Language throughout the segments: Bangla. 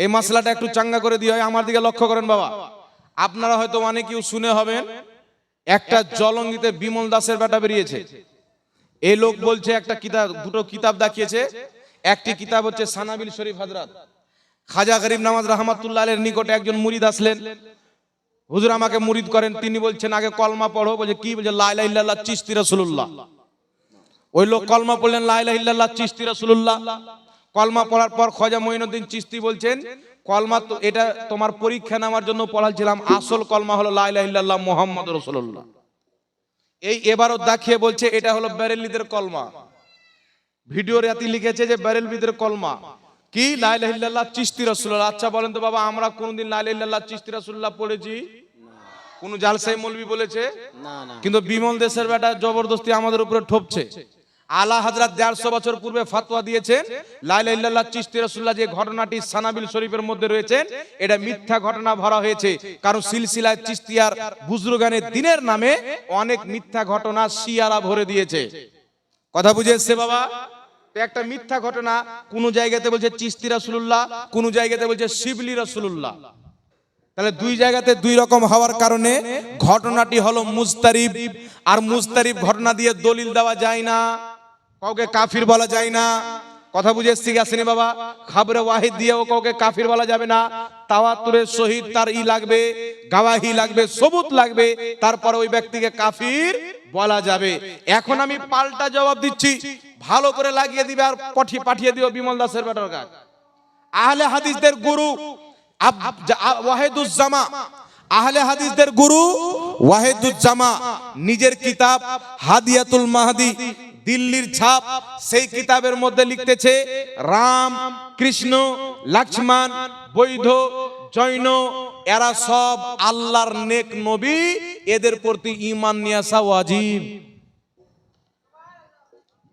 এই মশলাটা একটু চাঙ্গা করে দিয়ে হয় আমার দিকে লক্ষ্য করেন বাবা। আপনারা হয়তো অনেকেও শুনে হবেন, একটা জলঙ্গিতে বিমল দাসের বেটা বেরিয়েছে। এই লোক বলছে, একটা কিতাব, দুটো কিতাব দেখিয়েছে। একটি কিতাব হচ্ছে সানাবিল শরীফ হাজরাত। খাজা গরিব নামাজ রহমাতুল্লাহ এর নিকটে একজন মুরিদ আসলেন। হুজুর আমাকে মুরিদ করেন, তিনি বলছেন, আগে কলমা পড়ো। বলছে, কি? বলছে লাইলা চিস্তি রাসূলুল্লাহ। ওই লোক কলমা পড়লেন লাইলা চিস্তি রাসূলুল্লাহ। কলমা পড়ার পর খাজা মঈনুদ্দিন চিস্তি বলছেন কলমা তো এটা তোমার পরীক্ষা নেওয়ার জন্য পড়াচ্ছিলাম আসল কলমা হলো লাইলা ইল্লাল্লাহ মুহাম্মদ রাসূলুল্লাহ। এই এবারও দেখিয়ে বলছে এটা হলো বেরেলিদের কলমা। ভিডিও রাতি লিখেছে যে বেরেলবিদের কলমা। কি? লাইলাহ চিস্তি রাসূলুল্লাহ। আচ্ছা বলেন তো বাবা আমরা কোনদিন লাইলাহ চিস্তি রসুল্লাহ পড়েছি? কোন জালসাই মৌলবি বলেছে? কিন্তু বিমল দেশের বেটা জবরদস্তি আমাদের উপরে ঠপছে। আলা হাজরাত দেড়শো বছর পূর্বে ফাতোয়া দিয়েছেন লাইলা ইল্লাল্লাহ চিস্তি রসুল্লাহ যে ঘটনাটি সানাবিল শরীফের মধ্যে রয়েছে এটা মিথ্যা ঘটনা ভরা হয়েছে। কারণ সিলসিলায় চিস্তিয়ার বুজরুগানের দিনের নামে অনেক মিথ্যা ঘটনা শিয়ারা ভরে দিয়েছে। কথা বুঝে এসছে বাবা একটা মিথ্যা ঘটনা কোন জায়গাতে বলছে চিস্তি রাসূলুল্লাহ, কোন জায়গাতে বলছে শিবলি রাসূলুল্লাহ। তাহলে দুই জায়গাতে দুই রকম হওয়ার কারণে ঘটনাটি হলো মুস্তারিব আর মুস্তারিব ঘটনা দিয়ে দলিল দেওয়া যায় না। কাউকে কাফির বলা যায় না। কথা বুঝে এসছি আসেনি বাবা? খাবরে ওয়াহিদ দিয়েও কাউকে কাফির বলা যাবে না। তাওয়াতুরের শহীদ তার ই লাগবে, গাওয়াহি লাগবে, সবুত লাগবে, তারপরে ওই ব্যক্তিকে কাফির বলা যাবে। এখন আমি পাল্টা জবাব দিচ্ছি। ভালো করে লাগিয়ে দিবে আর পাঠিয়ে পাঠিয়ে দিও বিমল দাসের বেটার কাজ আহলে হাদিসদের গুরু আ- আহলে হাদিসদের গুরু ওয়াহিদুজ্জামা। নিজের কিতাব হাদিয়াতুল মাহদি দিল্লির ছাপ সেই কিতাবের মধ্যে লিখতেছে, রাম, কৃষ্ণ, লক্ষ্মণ, বৈধ, জৈন, এরা সব আল্লাহর নেক নবী, এদের প্রতি ঈমান নিয়ে আসা ওয়াজিব।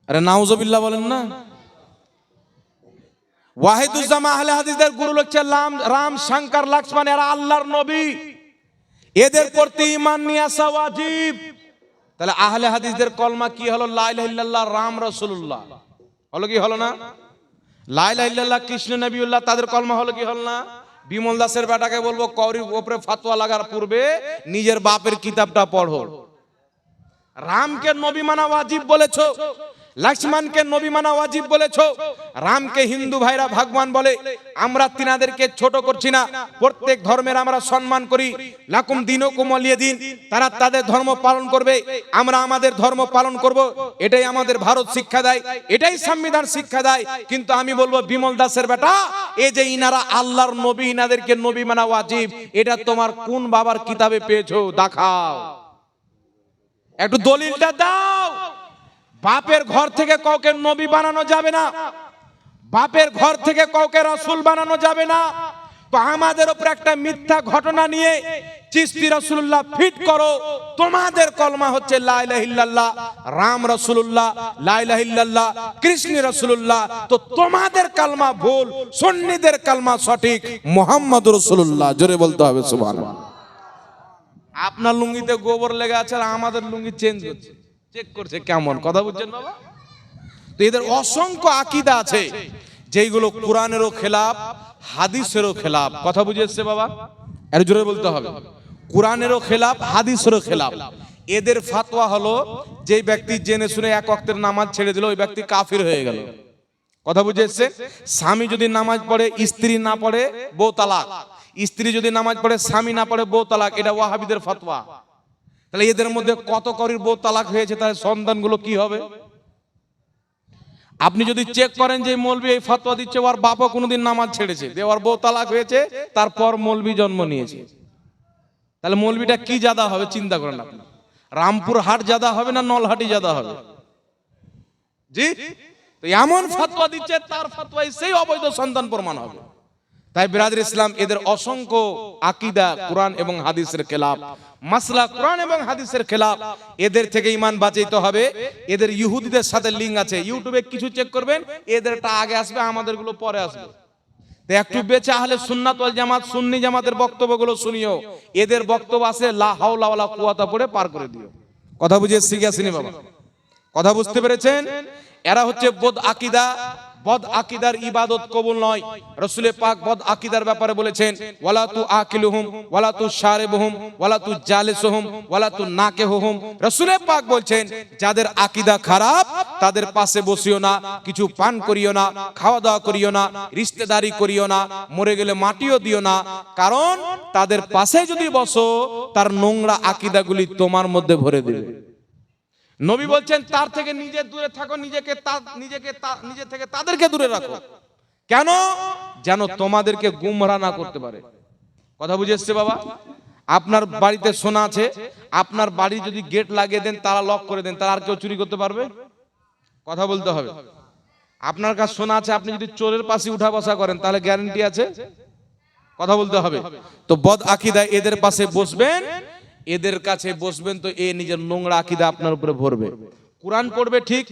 আরে নাউজুবিল্লাহ বলেন না। ওয়াহিদুজ্জামা আহলে হাদিসদের গুরু হচ্ছে রাম রাম, শঙ্কর, লক্ষ্মণ, এরা আল্লাহর নবী। এদের প্রতি ইমান নিয়ে আসা ওয়াজিব। তাহলে আহলে হাদিসদের কলমা কি হলো? লাইল্লাহ রাম রসুল্লাহ হলো কি হলো না? লাইল্লাহ কৃষ্ণ নবীল্লাহ তাদের কলমা হলো কি হল না? বিমল দাসের বেটাকে বলব, কৌরির ওপরে ফাতোয়া লাগার পূর্বে নিজের বাপের কিতাবটা পড়ো। রামকে নবী মানা ওয়াজিব বলেছ। লক্ষ্মণকে নবী মানা ওয়াজিব বলেছ, রামকে হিন্দু ভাইরা ভগবান বলে, আমরা তিনাদেরকে ছোট করছি না। প্রত্যেক ধর্মের আমরা সম্মান করি। লাকুম দিনও কুমলিয়ে দিন। তারা তাদের ধর্ম পালন করবে, আমরা আমাদের ধর্ম পালন করব। এটাই আমাদের ভারত শিক্ষা দেয়, এটাই সংবিধান শিক্ষা দেয়। কিন্তু আমি বলব, বিমল দাসের বেটা, এই যে ইনারা আল্লাহর নবী, ইনাদেরকে নবী মানা ওয়াজিব, এটা তোমার কোন বাবার কিতাবে পেয়েছ? দেখাও। একটু দলিলটা দাও। বাপের ঘর থেকে কাউকে নবী বানানো যাবে না। বাপের ঘর থেকে কাউকে রাসূল বানানো যাবে না। তো আমাদের উপর একটা মিথ্যা ঘটনা নিয়ে চিস্তি রাসূলুল্লাহ ফিট করো। তোমাদের কলমা হচ্ছে লা ইলাহা ইল্লাল্লাহ, রাম রাসূলুল্লাহ, লা ইলাহা ইল্লাল্লাহ, কৃষ্ণ রসুল্লাহ তো তোমাদের কালমা ভুল, সুন্নিদের কালমা সঠিক, মোহাম্মদ রসুল্লাহ জোরে বলতে হবে, সুবহানাল্লাহ। আপনার লুঙ্গিতে গোবর লেগে আছে আর আমাদের লুঙ্গি চেঞ্জ করছে চেক করছে কেমন কথা বুঝছেন বাবা? তো এদের অসংখ্য আকিদা আছে যেইগুলো কোরআনেরও খেলাপ হাদিসেরও খেলাপ কথা বুঝে এসছে বাবা? এর জোরে বলতে হবে। কোরআনেরও খেলাপ হাদিসেরও খেলাপ এদের ফাতোয়া হলো যে ব্যক্তি জেনে শুনে এক ওয়াক্তের নামাজ ছেড়ে দিল ওই ব্যক্তি কাফির হয়ে গেল। কথা বুঝে এসছে? স্বামী যদি নামাজ পড়ে স্ত্রী না পড়ে বউ তালাক। স্ত্রী যদি নামাজ পড়ে স্বামী না পড়ে বউ তালাক। এটা ওয়াহাবিদের ফতোয়া তাহলে এদের মধ্যে কত করির বউ তালাক হয়েছে তাহলে সন্তানগুলো কি হবে? আপনি যদি চেক করেন যে মৌলবি এই ফতোয়া দিচ্ছে, ওর বাবা কোনোদিন নামাজ ছেড়েছে। যে ওর বউ তালাক হয়েছে, তারপর মৌলবি জন্ম নিয়েছে। তাহলে মৌলবিটা কি জাদা হবে, চিন্তা করেন আপনি। রামপুর হাট জাদা হবে না নলহাটি জাদা হবে? জি? তো এমন ফতোয়া দিচ্ছে, তার ফতোয়ায় সেই অবৈধ সন্তান প্রমাণ হবে। তাই বিরাদের ইসলাম এদের অসংখ্য আকিদা, কোরআন এবং হাদিসের খেলাফ মাসলা কোরআন এবং হাদিসের খেলাফ। এদের থেকে ইমান বাঁচাইতে হবে। এদের ইহুদিদের সাথে লিঙ্ক আছে। ইউটিউবে কিছু চেক করবেন। এদেরটা আগে আসবে, আমাদেরগুলো পরে আসবে। একটু বেঁচে আহলে সুন্নাত জামাত, সুন্নি জামাতের বক্তব্যগুলো শুনিও। এদের বক্তব্য আছে, লা হাওলা ওয়ালা কুওয়াতা পড়ে পার করে দিও। কথা বুঝিয়ে শিখে আসিনি বাবা? কথা বুঝতে পেরেছেন? এরা হচ্ছে বোধ আকিদা। বদ আকিদার ইবাদত কবুল নয়। রসুলে পাক বদ আকিদার ব্যাপারে বলেছেন, ওয়ালা তু আকিলুহুম, ওয়ালা তু শারেবহুম, ওয়ালা তু জালিসুহুম, ওয়ালা তু নাকেহুম রসুলে পাক বলছেন, যাদের আকিদা খারাপ, তাদের পাশে বসিও না, কিছু পান করিও না খাওয়া দাওয়া করিও না রিস্তেদারি করিও না, মরে গেলে মাটিও দিও না। কারণ তাদের পাশে যদি বসো, তার নোংরা আকিদাগুলি তোমার মধ্যে ভরে দেবে। নবী বলছেন, তার থেকে নিজে দূরে থাকো, নিজেকে নিজেকে নিজে থেকে তাদেরকে দূরে রাখো। কেন? যেন তোমাদেরকে গুমরা না করতে পারে। কথা বুঝে এসছে বাবা? আপনার বাড়িতে সোনা আছে, আপনার বাড়ি যদি গেট লাগিয়ে দেন, তারা লক করে দেন তারা আর কেউ চুরি করতে পারবে? কথা বলতে হবে। আপনার কাছে সোনা আছে, আপনি যদি চোরের পাশে উঠা বসা করেন, তাহলে গ্যারান্টি আছে? কথা বলতে হবে। তো বদ আকিদা এদের পাশে বসবেন এদের কাছে বসবেন তো এ নিজের নোংরা আকিদা আপনার উপরে ভরবে। কোরআন পড়বে ঠিক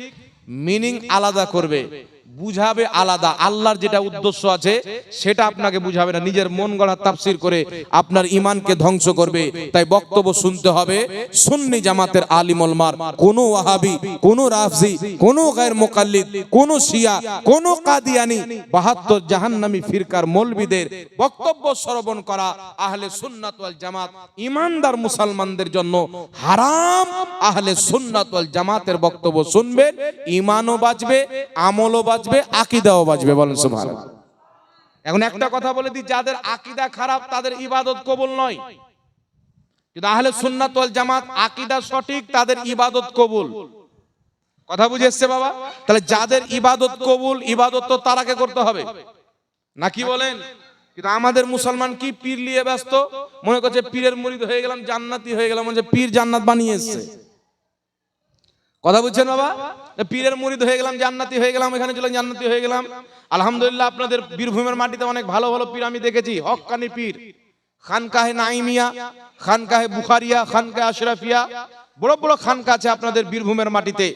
মিনিং আলাদা করবে। বুঝাবে আলাদা। আল্লাহর যেটা উদ্দেশ্য আছে, সেটা আপনাকে বুঝাবে না। নিজের মন গড়া তাফসির করে আপনার ইমানকে ধ্বংস করবে। তাই বক্তব্য শুনতে হবে সুন্নি জামাতের আলিম ওলমার কোন ওয়াহাবি, কোন রাফজি, কোন গায়ের মোকাল্লিদ, কোন শিয়া, কোন কাদিয়ানি, বাহাত্তর জাহান্নামী ফিরকার মৌলবিদের বক্তব্য শ্রবণ করা আহলে সুন্নাত ওয়াল জামাত ইমানদার মুসলমানদের জন্য হারাম। আহলে সুন্নাত ওয়াল জামাতের বক্তব্য শুনবেন ইমানও বাঁচবে, আমলও বাঁচবে। আকীদাও বাঁচবে বলেন সুবহানাল্লাহ। এখন একটা কথা বলে দিই যাদের আকীদা খারাপ তাদের ইবাদত কবুল নয়। কিন্তু আহলে সুন্নাত ওয়াল জামাত আকীদা সঠিক তাদের ইবাদত কবুল। কথা বুঝে এসছে বাবা? তাহলে যাদের ইবাদত কবুল ইবাদত তো তারাকে করতে হবে। নাকি বলেন? কিন্তু আমাদের মুসলমান কি পীর নিয়ে ব্যস্ত? মনে করছে পীরের মুরিদ হয়ে গেলাম জান্নাতি হয়ে গেলাম মনে হচ্ছে পীর জান্নাত বানিয়ে এসছে। কথা বুঝছেন বাবা? পীরের মুরিদ হয়ে গেলাম, জান্নাতি হয়ে গেলাম, এখানে চলে জান্নাতি হয়ে গেলাম। আলহামদুলিল্লাহ আপনাদের বীরভূমের মাটিতে অনেক ভালো ভালো পীর আমি দেখেছি হক্কানি পীর। খানকাহে নাইমিয়া, খানকাহে বুখারিয়া, খানকাহে আশরাফিয়া, বড় বড় খানকা আছে আপনাদের বীরভূমের মাটিতে।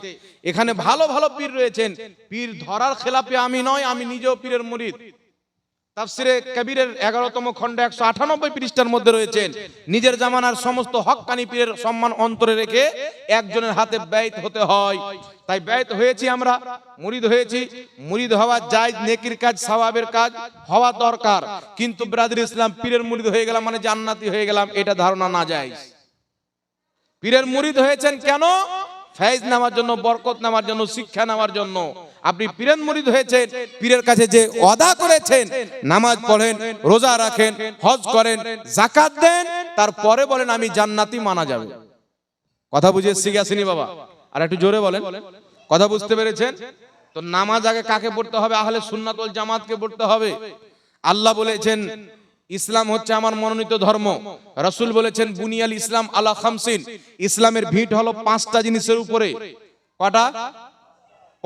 এখানে ভালো ভালো পীর রয়েছেন। পীর ধরার খেলাপে আমি নয়, আমি নিজেও পীরের মুরিদ তাফসিরে কবিরের এগারোতম খণ্ড একশো আটানব্বই পৃষ্ঠার মধ্যে রয়েছেন নিজের জামানার সমস্ত হক্কানি পীরের সম্মান অন্তরে রেখে একজনের হাতে ব্যয়িত হতে হয়। তাই ব্যয়িত হয়েছি আমরা, মুরিদ হয়েছি। মুরিদ হওয়া যায় নেকির কাজ, সওয়াবের কাজ হওয়া দরকার। কিন্তু ব্রাদার ইসলাম, পীরের মুরিদ হয়ে গেলাম মানে জান্নাতি হয়ে গেলাম, এটা ধারণা না যায়। পীরের মুরিদ হয়েছেন কেন? ফেজ নেওয়ার জন্য, বরকত নেওয়ার জন্য, শিক্ষা নেওয়ার জন্য। আপনি পীরের মুরিদ হয়েছেন পীরের কাছে যে অদা করেছেন, নামাজ পড়েন, রোজা রাখেন, হজ করেন জাকাত দেন, তারপরে বলেন আমি জান্নাতি মানা যাবে। কথা বুঝে শিখে বাবা? আর একটু জোরে বলেন। কথা বুঝতে পেরেছেন? তো নামাজ আগে কাকে পড়তে হবে? আহলে সুন্নাতুল জামাতকে পড়তে হবে। আল্লাহ বলেছেন, ইসলাম হচ্ছে আমার মনোনীত ধর্ম। রাসূল বলেছেন, বুনিয়াল ইসলাম আলা খামসিন। ইসলামের ভিট হলো পাঁচটা জিনিসের উপরে। কটা?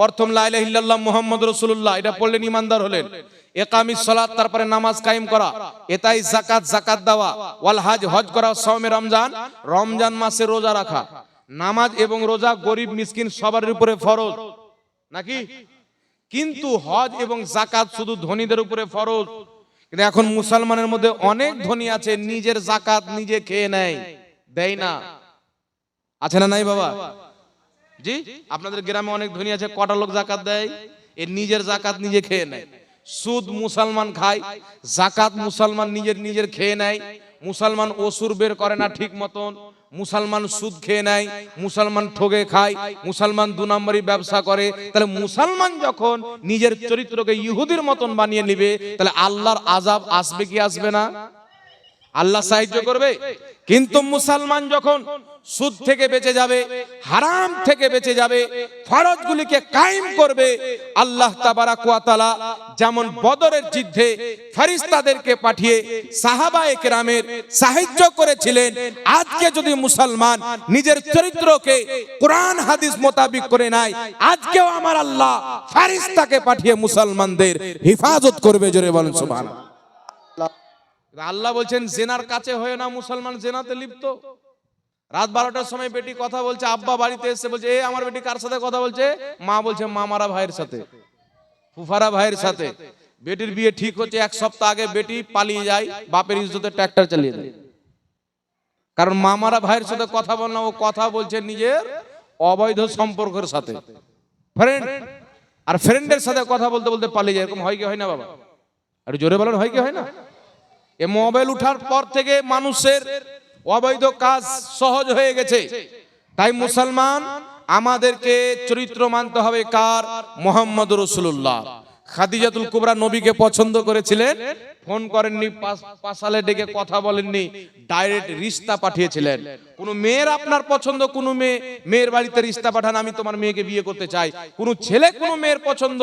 প্রথম লা ইলাহা ইল্লাল্লাহ মুহাম্মদ রাসূলুল্লাহ। এটা পড়লেন ইমানদার হলেন। একামিস সালাত, তারপরে নামাজ কায়েম করা। এতাই যাকাত যাকাত দেওয়া। ওয়াল হজ হজ করা, সওমে রমজান। রমজান মাসে রোজা রাখা। নামাজ এবং রোজা গরিব, মিসকিন সবার উপরে ফরজ। নাকি? কিন্তু হজ এবং জাকাত শুধু ধনীদের উপরে ফরজ। কিন্তু এখন মুসলমানের মধ্যে অনেক ধনী আছে, নিজের জাকাত নিজে খেয়ে নেয়। দেয় না। আছে না নাই বাবা? জি, আপনাদের গ্রামে অনেক ধনী আছে, কটা লোক জাকাত দেয়? এর নিজের জাকাত নিজে খেয়ে নেয়। সুদ মুসলমান খায়, জাকাত মুসলমান নিজের নিজের খেয়ে নেয়। মুসলমান অসুর বের করে না ঠিক মতন। মুসলমান সুদ খেয়ে নেয়, মুসলমান ঠগে খায়, মুসলমান দু নম্বরই ব্যবসা করে। তাহলে মুসলমান যখন নিজের চরিত্রকে ইহুদির মতন বানিয়ে নিবে, তাহলে আল্লাহর আজাব আসবে কি আসবে না? আল্লাহ সাহায্য করবে। কিন্তু মুসলমান যখন সুদ থেকে বেঁচে যাবে হারাম থেকে বেঁচে যাবে ফরজগুলিকে কায়েম করবে আল্লাহ তাবারাক ওয়া তাআলা যেমন বদরের যুদ্ধে ফেরেশতাদেরকে পাঠিয়ে সাহাবায়ে কেরামের সাহায্য করেছিলেন আজকে যদি মুসলমান নিজের চরিত্রকে কোরআন হাদিস মোতাবিক করে নেয় আজকেও আমার আল্লাহ ফেরেশতাকে পাঠিয়ে মুসলমানদের হেফাজত করবে জোরে বলেন সুবহানাল্লাহ। আল্লাহ বলছেন, জেনার কাছে হয়ে না, মুসলমান জেনাতে লিপ্ত। রাত বারোটার সময় বেটি কথা বলছে, আব্বা বাড়িতে এসে বলছে, এ, আমার বেটি কার সাথে কথা বলছে? মা বলছে, মামারা ভাইয়ের সাথে, ফুফারা ভাইয়ের সাথে। বেটির বিয়ে ঠিক হচ্ছে, এক সপ্তাহ আগে বেটি পালিয়ে যায়, বাপের ইজ্জতে ট্র্যাক্টর চালিয়ে দেয়। কারণ মামারা ভাইয়ের সাথে কথা বল ও কথা বলছে নিজের অবৈধ সম্পর্কের সাথে। ফ্রেন্ড আর ফ্রেন্ডের সাথে কথা বলতে বলতে পালিয়ে যায়, এরকম হয় কি, হয় না বাবা? আর জোরে বলেন, হয় কি, হয় না? এ মোবাইল উঠার পর থেকে মানুষের অবৈধ কাজ সহজ হয়ে গেছে। তাই মুসলমান, আমাদেরকে চরিত্র মানতে হবে কার? মোহাম্মদ রসুল্লাহ খাদিজাতুল কুবরা নবীকে পছন্দ করেছিলেন। ফোন করেননি পাশালে ডেকে কথা বলেননি ডাইরেক্ট রিস্তা পাঠিয়েছিলেন। কোন মেয়ের আপনার পছন্দ, কোন মেয়ে, মেয়ের বাড়িতে রিস্তা পাঠান, আমি তোমার মেয়েকে বিয়ে করতে চাই। কোন ছেলে, কোন মেয়ের পছন্দ,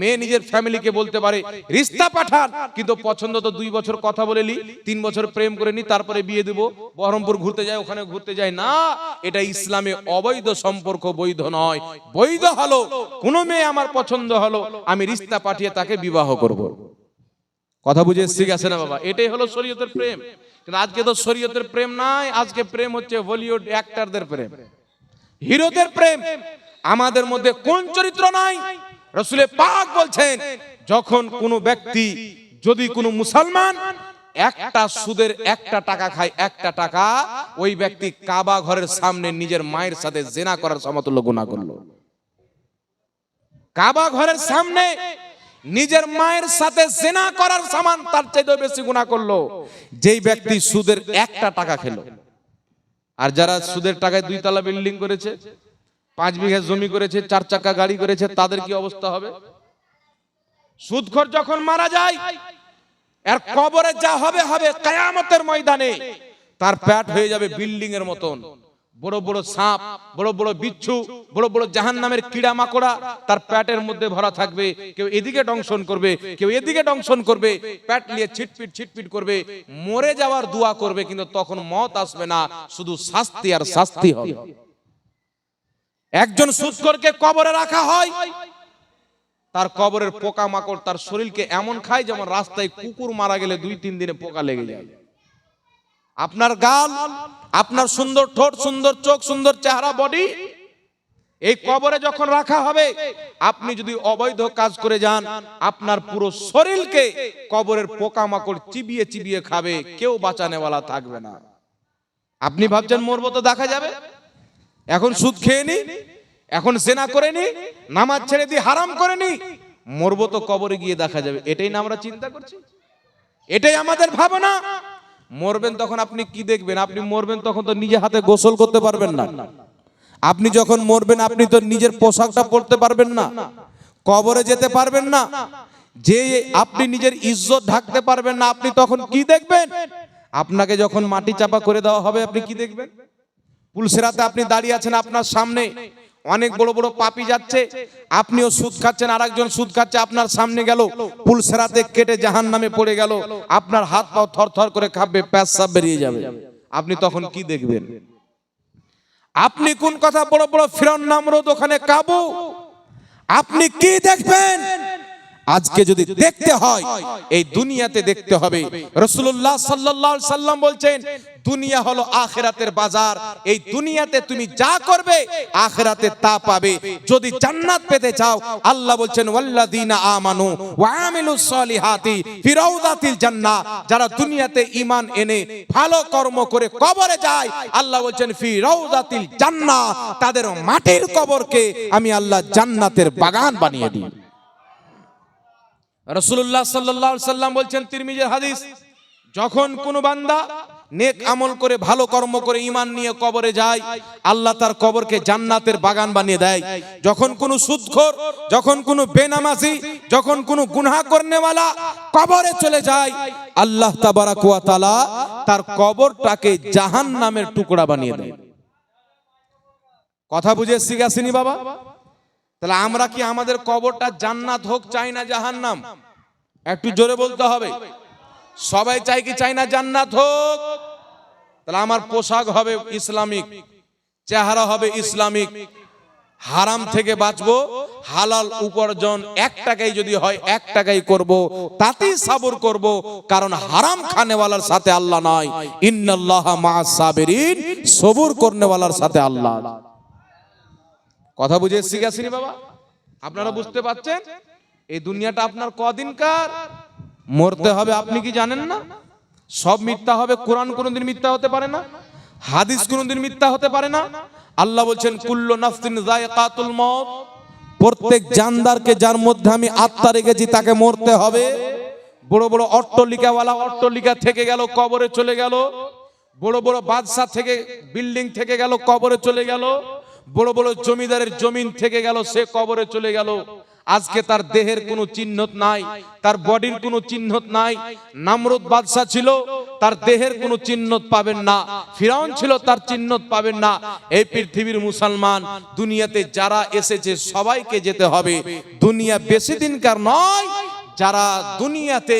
মেয়ে নিজের ফ্যামিলিকে বলতে পারে, রিস্তা পাঠান। কিন্তু পছন্দ তো দুই বছর কথা বলে নি তিন বছর প্রেম করে নি, তারপরে বিয়ে দেবো, বহরমপুর ঘুরতে যায় ওখানে ঘুরতে যায় না, এটা ইসলামে অবৈধ সম্পর্ক, বৈধ নয়। বৈধ হলো, কোন মেয়ে আমার পছন্দ হলো, আমি রিস্তা পাঠিয়ে তাকে বিবাহ করব। কথা বুঝে ঠিক আছে না বাবা? এটাই হলো শরীয়তের প্রেম। কিন্তু আজকে তো শরীয়তের প্রেম নাই আজকে প্রেম হচ্ছে বলিউড অ্যাক্টরদের প্রেম। হিরোদের প্রেম। আমাদের মধ্যে কোন চরিত্র নাই? রসুলে পাক বলছেন যখন কোনো ব্যক্তি যদি কোনো মুসলমান একটা সুদের একটা টাকা খায় একটা টাকা ওই ব্যক্তি কাবা ঘরের সামনে নিজের মায়ের সাথে জেনা করার সমতুল্য গুণা করল। কাবা ঘরের সামনে নিজের মায়ের সাথে জেনা করার সামান তার চাইতে বেশি গুণা করল। যেই ব্যক্তি সুদের একটা টাকা খেলো। আর যারা সুদের টাকায় দুই তলা বিল্ডিং করেছে, পাঁচ বিঘা জমি করেছে, চার চাকা গাড়ি করেছে, তাদের কি অবস্থা হবে? সুদখোর যখন মারা যায় আর কবরে যা হবে হবে কায়ামতের ময়দানে। তার প্যাট হয়ে যাবে বিল্ডিং এর মতন। বড় বড় সাপ, বড় বড় বিচ্ছু, বড় বড় জাহান নামের কিড়া মাকড়া, তার প্যাটের মধ্যে ভরা থাকবে। কেউ এদিকে দংশন করবে, কেউ এদিকে দংশন করবে, প্যাট নিয়ে ছিটপিট ছিটপিট করবে। মরে যাওয়ার দোয়া করবে, কিন্তু তখন মত আসবে না, শুধু শাস্তি আর শাস্তি হবে। একজন সুৎকরকে কবরে রাখা হয়, তার কবরের পোকা মাকড় তার শরীরকে এমন খায় যেমন রাস্তায় কুকুর মারা গেলে দুই তিন দিনে পোকা লেগে যায়। আপনার গাল, আপনার সুন্দর ঠোঁট, সুন্দর চোখ, সুন্দর চেহারা বডি এই কবরে যখন রাখা হবে, আপনি যদি অবৈধ কাজ করে যান, আপনার পুরো শরীরকে কবরের পোকা মাকড় চিবিয়ে চিবিয়ে খাবে, কেউ বাঁচানেওয়ালা থাকবে না। আপনি ভাবছেন মরবো তো দেখা যাবে? এখন সুদ খেয়ে নি, এখন সেনা করে নি, নামাজ ছেড়ে দিয়ে হারাম করে নি, মরবো তো কবরে গিয়ে দেখা যাবে। এটাই না আমরা চিন্তা করছি? এটাই আমাদের ভাবনা। মরবেন তখন আপনি কি দেখবেন? আপনি মরবেন তখন তো নিজে হাতে গোসল করতে পারবেন না। আপনি যখন মরবেন, আপনি তো নিজের পোশাকটা পরতে পারবেন না। কবরে যেতে পারবেন না। যে আপনি নিজের ইজ্জত ঢাকতে পারবেন না, আপনি তখন কি দেখবেন? আপনাকে যখন মাটি চাপা করে দেওয়া হবে, আপনি কি দেখবেন? পুলসেরাতে আপনি দাঁড়িয়ে আছেন আপনার সামনে। অনেক বড় বড় পাপি যাচ্ছে, আপনিও সুদ খাচ্ছেন আর একজন সুদ খাচ্ছে, আপনার সামনে গেল পুলসেরাতে কেটে জাহান নামে পড়ে গেল, আপনার হাত পাও থর থর করে খাবে প্যাসাব বেরিয়ে যাবে। আপনি তখন কি দেখবেন? আপনি কোন কথা বড় বড় ফিরন নামরোদ ওখানে কাবু? আপনি কি দেখবেন? আজকে যদি দেখতে হয়, এই দুনিয়াতে দেখতে হবে। রসুল্লাহ সাল্লাহ সাল্লাম বলছেন, দুনিয়া হলো আখেরাতের বাজার। এই দুনিয়াতে তুমি যা করবে, আখেরাতে তা পাবে। যদি জান্নাত পেতে চাও, আল্লাহ বলছেন, ওয়াল্লাযীনা আমানু ওয়া আমিলুস সলিহাতি ফি জান্নাহ। যারা দুনিয়াতে ঈমান এনে ভালো কর্ম করে কবরে যায়, আল্লাহ বলছেন ফি রাউদাতিল জান্নাহ, তাদের মাটির কবরকে আমি আল্লাহ জান্নাতের বাগান বানিয়ে দিই। রসুল্লাহ সাল্লাহ সাল্লাম বলছেন তিরমিজের হাদিস, যখন কোনো বান্দা নেক আমল করে, ভালো কর্ম করে ইমান নিয়ে কবরে যায়, আল্লাহ তার কবরকে জান্নাতের বাগান বানিয়ে দেয়। যখন কোনো সুদখোর, যখন কোনো বেনামাজি, যখন কোনো গুনাহ করনেওয়ালা কবরে চলে যায়, আল্লাহ তাবারাক ওয়া তাআলা তার কবরটাকে জাহান্নামের টুকরা বানিয়ে দেয়। কথা বুঝে শিখাসিনি বাবা? তাহলে আমরা কি আমাদের কবরটা জান্নাত হোক, চাই না জাহান্নাম? একটু জোরে বলতে হবে। সবাই চাই কি চাই না জান্নাত হোক? তাহলে আমার পোশাক হবে ইসলামিক, চেহারা হবে ইসলামিক। হারাম থেকে বাঁচবো, হালাল উপার্জন এক টাকাই যদি হয় এক টাকাই করব, তাতেই সাবর করব, কারণ হারাম খানেওয়ালার সাথে আল্লাহ নয়। ইন্নাল্লাহ মা সাবিরিন, সবুর করনেওয়ালার সাথে আল্লাহ। কথা বুঝে শিখাছিনি বাবা। আপনারা বুঝতে পারছেন? এই দুনিয়াটা আপনার কদিনকার? মরতে হবে আপনি কি জানেন না? সব মিথ্যা হবে কোরআন কোনোদিন মিথ্যা হতে পারে না হাদিস কোনোদিন মিথ্যা হতে পারে না। আল্লাহ বলছেন কুল্লু নাফসিন যায়কাতুল মউত প্রত্যেক জানদারকে যার মধ্যে আমি আত্মা রেখেছি তাকে মরতে হবে। বড় বড় অট্টলিকাওয়ালা অট্টলিকা থেকে গেল কবরে চলে গেল। বড় বড় বাদশাহ থেকে বিল্ডিং থেকে গেল কবরে চলে গেল। বড় বড় জমিদারের জমিন থেকে গেল, সে কবরে চলে গেল। আজকে তার দেহের কোনো চিহ্ন নাই, তার বডির কোনো চিহ্ন নাই। নামরুদ বাদশাহ ছিল, তার দেহের কোনো চিহ্নত পাবেন না। ফিরাউন ছিল, তার চিহ্নত পাবেন না। এই পৃথিবীর মুসলমান, দুনিয়াতে যারা এসেছে, সবাইকে যেতে হবে। দুনিয়া বেশি দিনকার নয় যারা দুনিয়াতে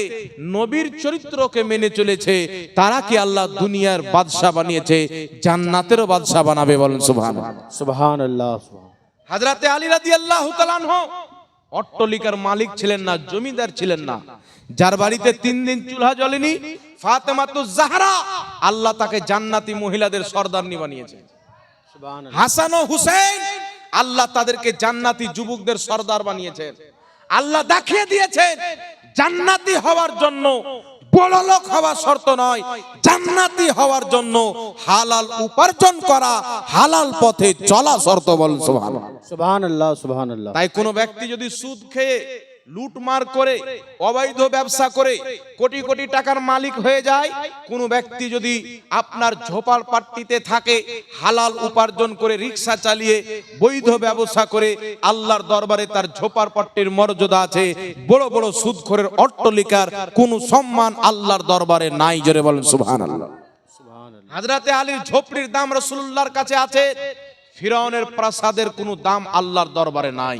নবীর চরিত্রকে মেনে চলেছে তারা কি আল্লাহ দুনিয়ার বাদশাহ বানিয়েছে জান্নাতেরও বাদশাহ বানাবে বলেন সুবহান সুবহান আল্লাহ হাজরাতে আলী রাদি আল্লাহ অট্টলিকার মালিক ছিলেন না জমিদার ছিলেন না। যার বাড়িতে তিন দিন চুলহা জ্বলেনি ফাতেমা ফাতেমাতু জাহরা আল্লাহ তাকে জান্নাতি মহিলাদের সর্দারনি বানিয়েছে। হাসান ও হুসেন আল্লাহ তাদেরকে জান্নাতি যুবকদের সর্দার বানিয়েছেন। আল্লাহ দেখিয়ে দিয়েছেন জান্নাতি হওয়ার জন্য বড় লোক হওয়া শর্ত নয়। জান্নাতি হওয়ার জন্য হালাল উপার্জন করা হালাল পথে চলা শর্ত বলুন সুবহানাল্লাহ। সুবহানাল্লাহ সুবহানাল্লাহ। তাই কোন ব্যক্তি যদি সুদ খেয়ে লুটমার করে, অবৈধ ব্যবসা করে কোটি কোটি টাকার মালিক হয়ে যায়। কোন ব্যক্তি যদি আপনার ঝোপার পাট্টিতে থাকে, হালাল উপার্জন করে রিক্সা চালিয়ে বৈধ ব্যবসা করে, আল্লাহর দরবারে তার ঝোপার পাট্টির মর্যাদা আছে। বড় বড় সুদখোরের অট্টলিকার কোন সম্মান আল্লাহর দরবারে নাই, জোরে বলেন সুবহানাল্লাহ। হাজরাতে আলীর ঝোপড়ির দাম রসুল্লাহর কাছে আছে। ফিরাউনের প্রাসাদের কোনো দাম আল্লাহর দরবারে নাই।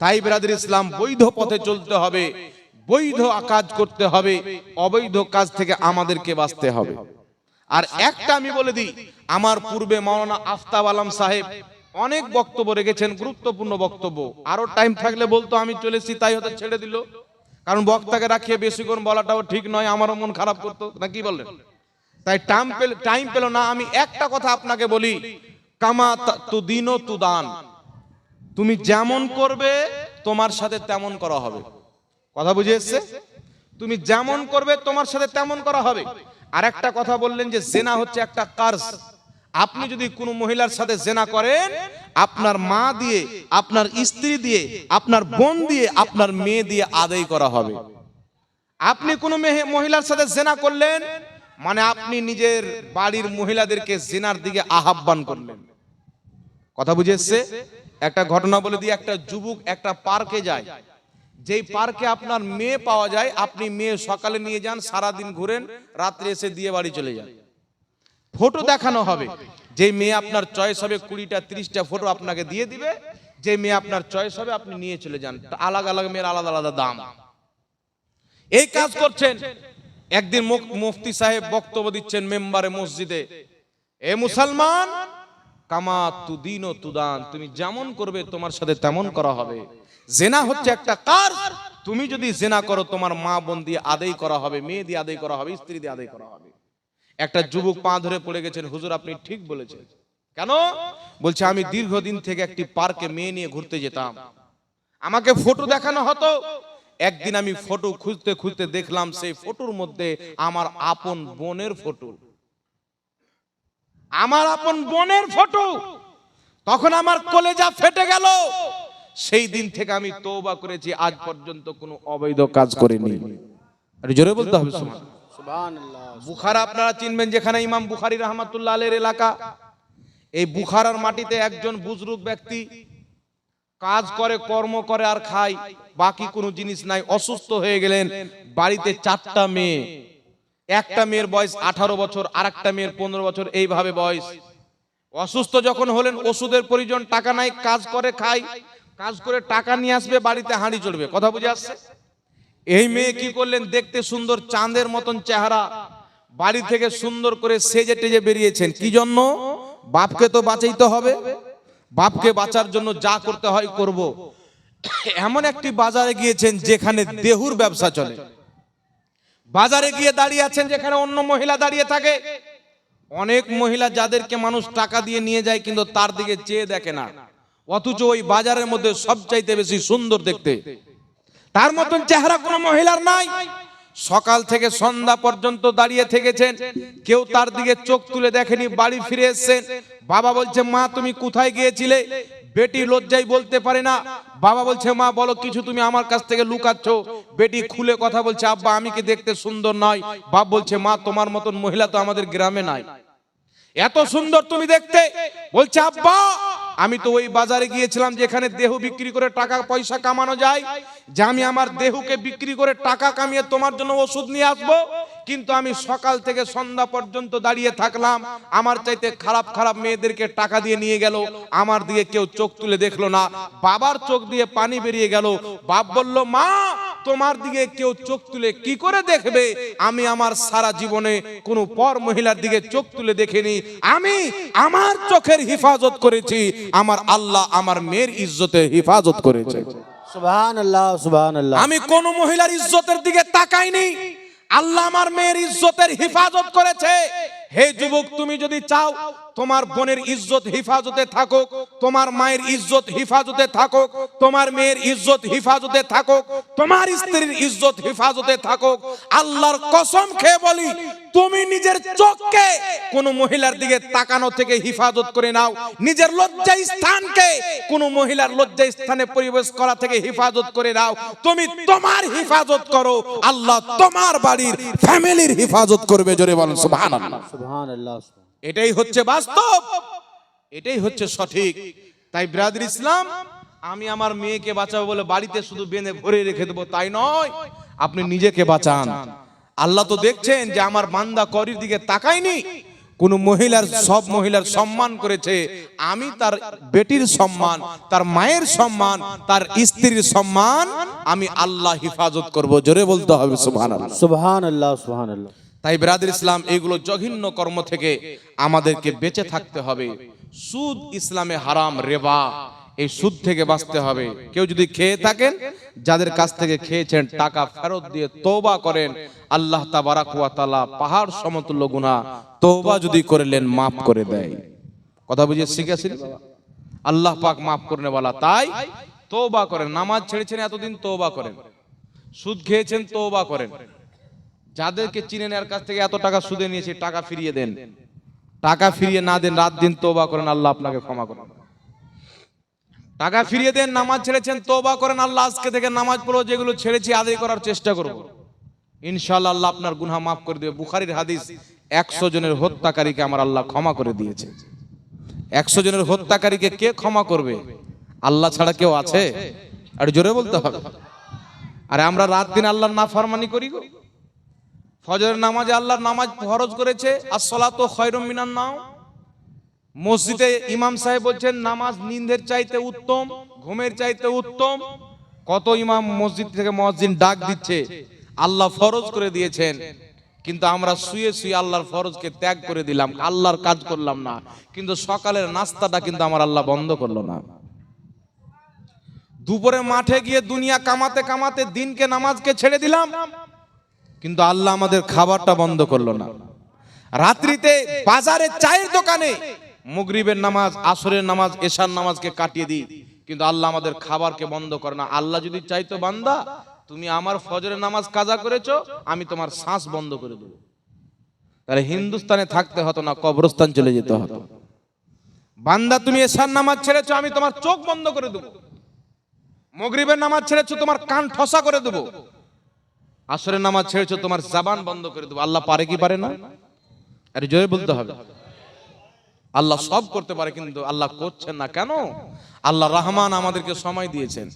তাই বিরাদের ইসলাম বৈধ পথে চলতে হবে, বৈধ কাজ করতে হবে, অবৈধ কাজ থেকে আমাদেরকে বাঁচতে হবে। আর একটা আমি বলে দিই, আমার পূর্বে মাওলানা আফতাব আলম সাহেব অনেক বক্তব্য রেখেছেন, গুরুত্বপূর্ণ বক্তব্য। আরও টাইম থাকলে বলতো, আমি চলেছি তাই হয়তো ছেড়ে দিল। কারণ বক্তাকে রাখিয়ে বেশিক্ষণ বলাটাও ঠিক নয়, আমারও মন খারাপ করতো, না কি বললেন? তাই টাইম পেল টাইম পেল না, আমি একটা কথা আপনাকে বলি, কামা তু দিন তু দান। তুমি যেমন করবে, তোমার সাথে তেমন করা হবে। কথা বুঝে এসছে? তুমি যেমন করবে, তোমার সাথে তেমন করা হবে। আর একটা কথা বললেন যে, জেনা হচ্ছে একটা কার্স আপনি যদি কোনো মহিলার সাথে জেনা করেন, আপনার মা দিয়ে, আপনার স্ত্রী দিয়ে, আপনার বোন দিয়ে, আপনার মেয়ে দিয়ে আদায় করা হবে। আপনি কোনো মেহে- মহিলার সাথে জেনা করলেন মানে আপনি নিজের বাড়ির মহিলাদেরকে জেনার দিকে আহ্বান করলেন। কথা বুঝে এসছে একটা ঘটনা বলে দিয়ে একটা যুবক একটা পার্কে যায়। যেই পার্কে আপনার মেয়ে পাওয়া যায়, আপনি মেয়ে সকালে নিয়ে যান সারা দিন ঘুরেন, রাত্রে এসে দিয়ে বাড়ি চলে যান। ফটো দেখানো হবে। যে মেয়ে আপনার চয়েস হবে কুড়িটা, ত্রিশটা ফটো আপনাকে দিয়ে দিবে। যে মেয়ে আপনার চয়েস হবে, আপনি নিয়ে চলে যান। আলাদা আলাদা মেয়ের আলাদা আলাদা দাম। এই কাজ করছেন। একদিন মুফ- মুফতি সাহেব বক্তব্য দিচ্ছেন মেম্বারে মসজিদে। এ মুসলমান কামা তুদিন ও তুদান, তুমি যেমন করবে তোমার সাথে তেমন করা হবে। জেনা হচ্ছে একটা কার, তুমি যদি জেনা করো তোমার মা বোন দিয়ে আদায় করা হবে, মেয়ে দিয়ে আদায় করা হবে, স্ত্রী দিয়ে আদায় করা হবে। একটা যুবক পা ধরে পড়ে গেছেন, হুজুর, আপনি ঠিক বলেছেন। কেন? বলছে, আমি দীর্ঘদিন থেকে একটি পার্কে মেয়ে নিয়ে ঘুরতে যেতাম। আমাকে ফটো দেখানো হতো। একদিন আমি ফটো খুঁজতে খুঁজতে দেখলাম, সেই ফটোর মধ্যে আমার আপন বোনের ফটো। আমার আপন বোনের ফটো। তখন আমার কলেজা ফেটে গেল। সেই দিন থেকে আমি তওবা করেছি আজ পর্যন্ত কোনো অবৈধ কাজ করিনি। আরে জোরে বলতে হবে বুখারা আপনারা চিনবেন যেখানে ইমাম বুখারি রহমাতুল্লাহ আলের এলাকা। এই বুখারার মাটিতে একজন বুজরুক ব্যক্তি কাজ করে কর্ম করে আর খায় বাকি কোনো জিনিস নাই অসুস্থ হয়ে গেলেন বাড়িতে চারটা মেয়ে। একটা মেয়ের বয়স আঠারো বছর আর একটা মেয়ের পনেরো বছর, এইভাবে বয়স। অসুস্থ যখন হলেন, ওষুধের প্রয়োজন, টাকা নাই, কাজ করে খাই, কাজ করে টাকা নিয়ে আসবে, বাড়িতে হাঁড়ি চড়বে। কথা বুঝে আসছে? এই মেয়ে কি করলেন? দেখতে সুন্দর, চাঁদের মতন চেহারা। বাড়ি থেকে সুন্দর করে সেজে টেজে বেরিয়েছেন। কি জন্য? বাপকে তো বাঁচাইতে হবে। বাপকে বাঁচার জন্য যা করতে হয় করব। এমন একটি বাজারে গিয়েছেন যেখানে দেহুর ব্যবসা চলে। বাজারে গিয়ে দাঁড়িয়ে আছেন যেখানে অন্য মহিলা দাঁড়িয়ে থাকে, অনেক মহিলা যাদেরকে মানুষ টাকা দিয়ে নিয়ে যায় কিন্তু তার দিকে চেয়ে দেখে না। অথচ ওই বাজারের মধ্যে সবচাইতে বেশি সুন্দর দেখতে। তার মতন চেহারা কোনো মহিলার নাই। সকাল থেকে সন্ধ্যা পর্যন্ত দাঁড়িয়ে থেকেছেন। কেউ তার দিকে চোখ তুলে দেখেনি, বাড়ি ফিরে এসেছেন। বাবা বলছে, মা, তুমি কোথায় গিয়েছিলে? বেটি লজ্জায় বলতে পারে না। বাবা বলছে, মা, বলো, কিছু তুমি আমার কাছ থেকে লুকাচ্ছ? বেটি খুলে কথা বলছে, আব্বা, আমি কি দেখতে সুন্দর নয়? বাপ বলছে, মা, তোমার মতন মহিলা তো আমাদের গ্রামে নাই। এত সুন্দর তুমি দেখতে? বলছে, আব্বা, আমি তো ওই বাজারে গিয়েছিলাম যেখানে দেহ বিক্রি করে টাকা পয়সা কামানো যায়। যে আমি আমার দেহকে বিক্রি করে টাকা কামিয়ে তোমার জন্য ওষুধ নিয়ে আসব। কিন্তু আমি সকাল থেকে সন্ধ্যা পর্যন্ত দাঁড়িয়ে থাকলাম। আমার চাইতে খারাপ খারাপ মেয়েদেরকে টাকা দিয়ে নিয়ে গেল। আমার দিকে কেউ চোখ তুলে দেখল না। বাবার চোখ দিয়ে পানি বেরিয়ে গেল। বাপ বলল মা তোমার দিকে কেউ চোখ তুলে কি করে দেখবে? আমি আমার সারা জীবনে কোনো পর মহিলার দিকে চোখ তুলে দেখিনি। আমি আমার চোখের হিফাজত করেছি। আমার আল্লাহ আমার মেয়ের ইজ্জতে হিফাজত করেছে। আমি কোনো মহিলার ইজ্জতের দিকে তাকাইনি। আল্লাহ আমার মেয়ের ইজ্জতের হিফাজত করেছে। হে যুবক, তুমি যদি চাও তোমার বোনের ইজ্জত হিফাজতে থাকুক, তোমার মায়ের ইজ্জত হিফাজতে থাকুক, তোমার মেয়ের ইজ্জত হিফাজতে থাকুক, তোমার স্ত্রীর ইজ্জত হিফাজতে থাকুক, আল্লাহর কসম খেয়ে বলি, তুমি নিজের চোখকে কোনো মহিলার দিকে তাকানো থেকে হিফাজত করে নাও, নিজের লজ্জা স্থানকে কোনো মহিলার লজ্জা স্থানে পরিবেশ করা থেকে হিফাজত করে নাও, তুমি তোমার হিফাজত করো, আল্লাহ তোমার বাড়ির ফ্যামিলির হিফাজত করবে, জোরে বলেন, সুবহানাল্লাহ। এটাই হচ্ছে বাস্তব। এটাই হচ্ছে সঠিক। তাই ব্রাদ ইসলাম আমি আমার মেয়েকে বাঁচাবো বলে বাড়িতে শুধু বেঁধে ভরে রেখে দেবো তাই নয়। আপনি নিজেকে বাঁচান। আল্লাহ তো দেখছেন যে আমার বান্দা করির দিকে তাকায়নি। কোন মহিলার সব মহিলার সম্মান করেছে। আমি তার বেটির সম্মান তার মায়ের সম্মান তার স্ত্রীর সম্মান আমি আল্লাহ হিফাজত করব। জোরে বলতে হবে সুবহানাল্লাহ। সুহান আল্লাহ তাই ব্রাদার ইসলাম এগুলো জঘন্য কর্ম থেকে আমাদেরকে বেঁচে থাকতে হবে। সুদ ইসলামে হারাম, রেবা। এই সুদ থেকে বাঁচতে হবে। কেউ যদি খেয়ে থাকেন, যাদের কাছ থেকে খেয়েছেন টাকা ফেরত দিয়ে তওবা করেন, আল্লাহ তাবারাক ওয়া পাহাড় সমতুল্য গুনাহ তওবা যদি করলেন, মাফ করে দেয়। কথা বুঝিয়ে শিখেছিল আল্লাহ পাক মাফ করনে वाला তাই তওবা করেন। নামাজ ছেড়েছেন, এতদিন তওবা করেন। সুদ খেয়েছেন, তওবা করেন। যাদেরকে চিনেন এর কাছ থেকে এত টাকা সুদে নিয়েছে টাকা ফিরিয়ে দেন। টাকা ফিরিয়ে না দেন রাত দিন তোবা করেন আল্লাহ আপনাকে ক্ষমা করেন। টাকা ফিরিয়ে দেন নামাজ ছেড়েছেন তোবা করেন আল্লাহ আজকে থেকে নামাজ পড়ো যেগুলো ছেড়েছি আদায় করার চেষ্টা করব। ইনশাআল্লাহ আল্লাহ আপনার গুনাহ মাফ করে দেবে। বুখারির হাদিস একশো জনের হত্যাকারীকে আমার আল্লাহ ক্ষমা করে দিয়েছে। একশো জনের হত্যাকারীকে কে ক্ষমা করবে? আল্লাহ ছাড়া কেউ আছে? আর জোরে বলতে হবে। আরে আমরা রাত দিন আল্লাহর নাফরমানি করি গো। ফজরের নামাজে আল্লাহর নামাজ ফরজ করেছে আসসালাতু খায়রুম মিনান নাও। মসজিদে ইমাম সাহেব বলছেন, নামাজ নিন্দের চাইতে উত্তম, ঘুমের চাইতে উত্তম। কত ইমাম মসজিদ থেকে মসজিদ ডাক দিচ্ছে, আল্লাহ ফরজ করে দিয়েছেন। কিন্তু আমরা শুয়ে শুয়ে আল্লাহর ফরজকে ত্যাগ করে দিলাম, আল্লাহর কাজ করলাম না। কিন্তু সকালের নাস্তাটা কিন্তু আমার আল্লাহ বন্ধ করল না। দুপুরে মাঠে গিয়ে দুনিয়া কামাতে কামাতে দিনকে, নামাজকে ছেড়ে দিলাম। কিন্তু আল্লাহ আমাদের খাবারটা বন্ধ করল না। রাত্রিতে বাজারে চায়ের দোকানে মুগরিবের নামাজ, আসরের নামাজ, এশার নামাজকে কাটিয়ে দিই। কিন্তু আল্লাহ আমাদের খাবারকে বন্ধ করে না। আল্লাহ যদি চাইতো, বান্দা, তুমি আমার ফজরের নামাজ কাজা করেছ, আমি তোমার শ্বাস বন্ধ করে দেবো। তাহলে হিন্দুস্তানে থাকতে হতো না, কবরস্থান চলে যেতে হতো। বান্দা, তুমি এশার নামাজ ছেড়েছো, আমি তোমার চোখ বন্ধ করে দেবো। মগরিবের নামাজ ছেড়েছো, তোমার কান ঠসা করে দেবো। আসরের নামাজ ছেড়েছো তোমার জাবান বন্ধ করে দেবো। আল্লাহ পারে কি পারে না? আরে জোরে বলতে হবে। আল্লাহ সব করতে পারে কিন্তু আল্লাহ করছেন না কেন? আল্লাহ রহমান আমাদেরকে সময় দিয়েছেন।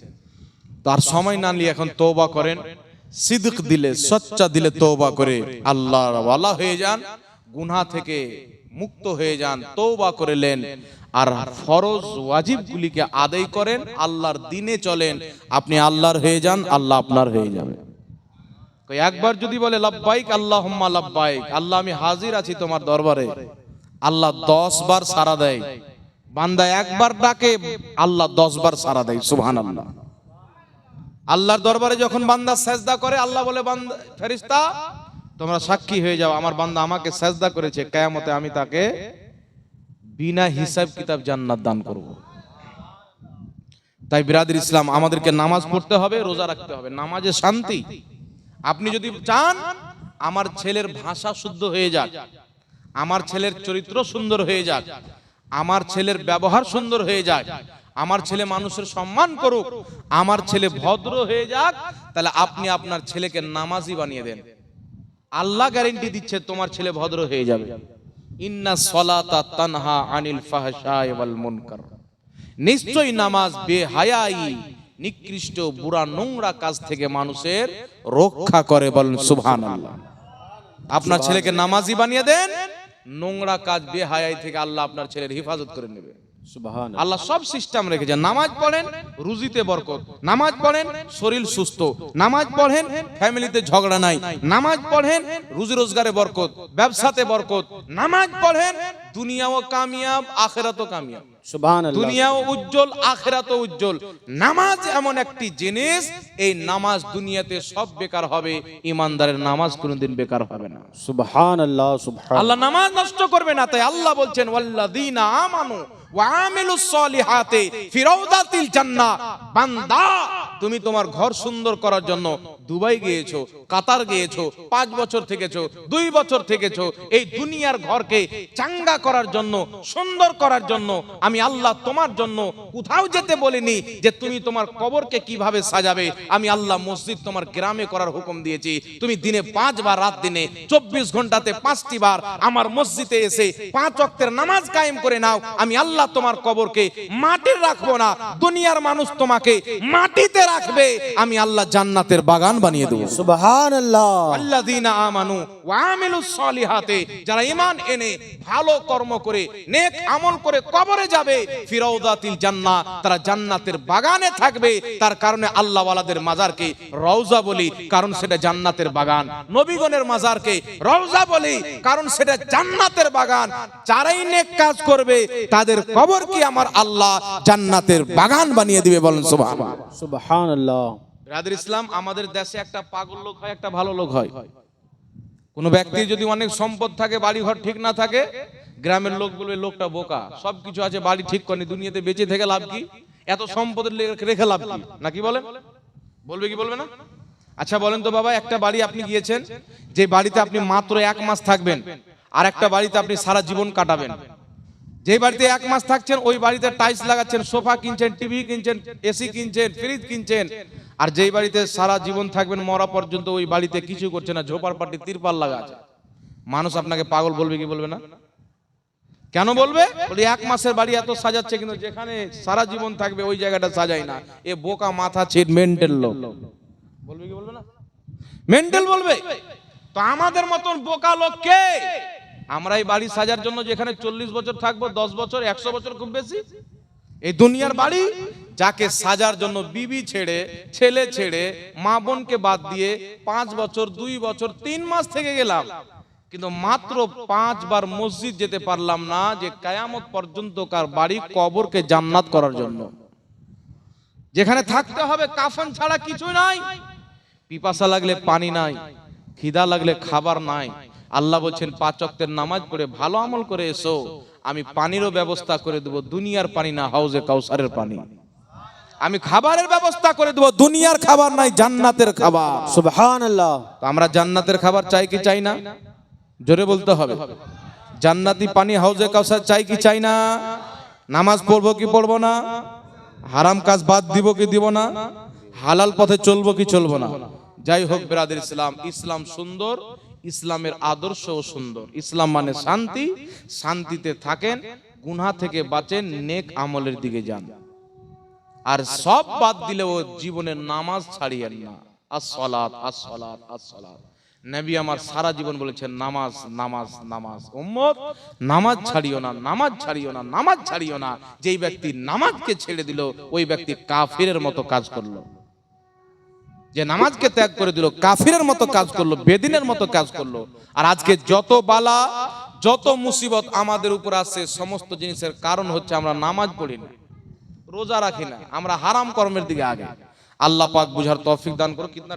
তার সময় না নিয়ে এখন তওবা করেন। সিদ্ক দিলে সচ্চা দিলে তওবা করে। আল্লাহ ওয়ালা হয়ে যান গুনাহ থেকে মুক্ত হয়ে যান তওবা করলেন আর ফরজ ওয়াজিবগুলিকে আদায় করেন আল্লাহর দিনে চলেন। আপনি আল্লাহর হয়ে যান আল্লাহ আপনার হয়ে যাবে কই একবার যদি বলে, লাব্বাইক আল্লাহ লাব্বাইক আল্লাহ, আমি হাজির আছি তোমার দরবারে আল্লাহ দশ বার সারা দেয়। বান্দা একবার ডাকে, আল্লাহ দশ বার সারা দেয় সুবহান আল্লাহ আল্লাহর দরবারে যখন বান্দা সেজদা করে, আল্লাহ বলে, বান্দা ফেরিস্তা তোমরা সাক্ষী হয়ে যাও, আমার বান্দা আমাকে সেজদা করেছে, কেয়ামতে আমি তাকে বিনা হিসাব কিতাব জান্নাত দান করব। তাই, বিরাদির ইসলাম, আমাদেরকে নামাজ পড়তে হবে, রোজা রাখতে হবে। নামাজে শান্তি। আপনি যদি চান, আমার ছেলের ভাষা শুদ্ধ হয়ে যাক, আমার ছেলের চরিত্র সুন্দর হয়ে যাক, আমার ছেলের ব্যবহার সুন্দর হয়ে যাক, আমার ছেলে মানুষের সম্মান করুক, আমার ছেলে ভদ্র হয়ে যাক, তাহলে আপনি আপনার ছেলেকে নামাজি বানিয়ে দেন। আল্লাহ গ্যারেন্টি দিচ্ছে তোমার ছেলে ভদ্র হয়ে যাবে। ইন্না সলাতা তানহা আনিল ফাহশায় ওয়াল মুনকার। নিশ্চয়ই নামাজ বেহায়াই নিকৃষ্ট বুড়া নোংরা কাজ থেকে মানুষের রক্ষা করে বলেন সুবহানাল্লাহ। আপনার ছেলেকে নামাজি বানিয়ে দেন নোংরা কাজ বেহায়াই থেকে আল্লাহ আপনার ছেলের হেফাজত করে নেবে। আল্লাহ সব সিস্টেম রেখেছে নামাজ পড়েন রুজিতে বরকত নামাজ পড়েন শরীর সুস্থ নামাজ পড়েন ফ্যামিলিতে ঝগড়া নাই নামাজ পড়েন রুজি রোজগারে বরকত ব্যবসাতে বরকত নামাজ পড়েন দুনিয়াও কামিয়াব আখেরাতও কামিয়াব। দুনিয়াও উজ্জ্বল আখেরাতও উজ্জ্বল। নামাজ এমন একটি জিনিস এই নামাজ দুনিয়াতে সব বেকার হবে ইমানদারের নামাজ কোনোদিন বেকার হবে না। সুবহান সুবহান আল্লাহ নামাজ নষ্ট করবে না তাই আল্লাহ বলছেন ওয়াল্লাযীনা আমানু ওয়া আমিলুস সলিহাতে ফি জান্নাহ। বান্দা তুমি তোমার ঘর সুন্দর করার জন্য দুবাই গিয়েছো কাতার গিয়েছো পাঁচ বছর থেকেছো দুই বছর থেকেছো এই দুনিয়ার ঘরকে চাঙ্গা করার জন্য সুন্দর করার জন্য আমি আল্লাহ তোমার জন্য কোথাও যেতে বলিনি যে তুমি তোমার কবরকে কীভাবে সাজাবে। আমি আল্লাহ মসজিদ তোমার গ্রামে করার হুকুম দিয়েছি। তুমি দিনে পাঁচ বার রাত দিনে চব্বিশ ঘন্টাতে পাঁচটি বার আমার মসজিদে এসে পাঁচ অক্তের নামাজ কায়েম করে নাও। আমি আল্লাহ তোমার কবরকে মাটির রাখব না দুনিয়ার মানুষ তোমাকে মাটিতে রাখবে। আমি আল্লাহ জান্নাতের বাগান বানিয়ে দেবো। আল্লাহ আল্লাযীনা আমানু ওয়া আমিলুস সলিহাতে যারা ঈমান এনে ভালো কর্ম করে নেক আমল করে কবরে যাবে। ফিরাউদাতিল জান্নাহ তারা জান্নাতের বাগানে থাকবে। তার কারণে আল্লাহ ওয়ালাদের মাজারকে রওজা বলি কারণ সেটা জান্নাতের বাগান। নবীগণের মাজারকে রওজা বলি কারণ সেটা জান্নাতের বাগান। যারাই নেক কাজ করবে তাদের কবর কি আমার আল্লাহ জান্নাতের বাগান বানিয়ে দিবে বলেন সুবহানাল্লাহ। সুবহান আল্লাহ রাদের ইসলাম আমাদের দেশে একটা পাগল লোক হয় একটা ভালো লোক হয়। কোন ব্যক্তির যদি অনেক সম্পদ থাকে বাড়ি ঘর ঠিক না থাকে গ্রামের লোক বলবে, লোকটা বোকা, সবকিছু আছে, বাড়ি ঠিক করেনি, দুনিয়াতে বেঁচে থেকে লাভ কি? এত সম্পদের রেখে লাভ কি? নাকি বলেন? বলবে কি বলবে না? আচ্ছা বলেন তো বাবা, একটা বাড়ি আপনি গিয়েছেন, যে বাড়িতে আপনি মাত্র এক মাস থাকবেন, আর একটা বাড়িতে আপনি সারা জীবন কাটাবেন। যে বাড়িতে এক মাস থাকছেন, ওই বাড়িতে টাইলস লাগাচ্ছেন, সোফা কিনছেন, টিভি কিনছেন, এসি কিনছেন, ফ্রিজ কিনছেন, আর যেই বাড়িতে সারা জীবন থাকবেন, মরা পর্যন্ত ওই বাড়িতে কিছু করছে না ঝোপার পাটি তিরপাল লাগা আছে। মানুষ আপনাকে পাগল বলবে কি বলবে না? কেন বলবে? বলি, এক মাসের বাড়ি এত সাজাচ্ছে কিন্তু যেখানে সারা জীবন থাকবে ওই জায়গাটা সাজায় না। এ বোকা মাথা ছিট মেন্টাল লোক। বলবে কি বলবে না? মেন্টাল বলবে। তো আমাদের মতন বোকা লোক কে? আমরা এই বাড়ি সাজার জন্য যেখানে চল্লিশ বছর থাকব, দশ বছর, একশো বছর খুব বেশি। এই দুনিয়ার বাড়ি যাকে সাজার জন্য বিবি ছেড়ে, ছেলে ছেড়ে, মা বোনকে বাদ দিয়ে পাঁচ বছর, দুই বছর, তিন মাস থেকে গেলাম। কিন্তু মাত্র পাঁচবার মসজিদ যেতে পারলাম না যে কায়ামত পর্যন্ত কার বাড়ি কবরকে জান্নাত করার জন্য। যেখানে থাকতে হবে কাফন ছাড়া কিছু নাই পিপাসা লাগলে পানি নাই খিদা লাগলে খাবার নাই। আল্লাহ বলছেন পাঁচ নামাজ পড়ে ভালো আমল করে এসো আমি পানিরও ব্যবস্থা করে দেব দুনিয়ার পানি না হাউজে কাউসারের পানি। আমি খাবারের ব্যবস্থা করে দেবো দুনিয়ার খাবার নাই জান্নাতের খাবার। সুবহান আল্লাহ তো আমরা জান্নাতের খাবার চাই কি চাই না? জোরে বলতে হবে। জান্নাতি পানি হাউজে কাউসার চাই কি চাই না? নামাজ পড়ব কি পড়ব না? হারাম কাজ বাদ দিব কি দিব না? হালাল পথে চলবো কি চলবো না? যাই হোক, বেরাদের ইসলাম ইসলাম সুন্দর, ইসলামের আদর্শও সুন্দর। ইসলাম মানে শান্তি, শান্তিতে থাকেন, গুনহা থেকে বাঁচেন, নেক আমলের দিকে যান। আর সব বাদ দিলেও জীবনের নামাজ ছাড়িয়েন না। আসসালাত আসসালাত আসসালাত। নবী আমার সারা জীবন বলেছেন, নামাজ নামাজ নামাজ। উম্মত, নামাজ ছাড়িও না, নামাজ ছাড়িও না, নামাজ ছাড়িও না। যেই ব্যক্তি নামাজকে ছেড়ে দিল, ওই ব্যক্তি কাফিরের মতো কাজ করল। যে নামাজকে ত্যাগ করে দিল, কাফিরের মতো কাজ করল, বেদিনের মতো কাজ করল। আর আজকে যত বালা, যত মুসিবত আমাদের উপর আসছে, সমস্ত জিনিসের কারণ হচ্ছে আমরা নামাজ পড়ি না, রোজা রাখি না, আমরা হারাম কর্মের দিকে আগে। আল্লাহ পাক বুঝার তৌফিক দান করো কিতনা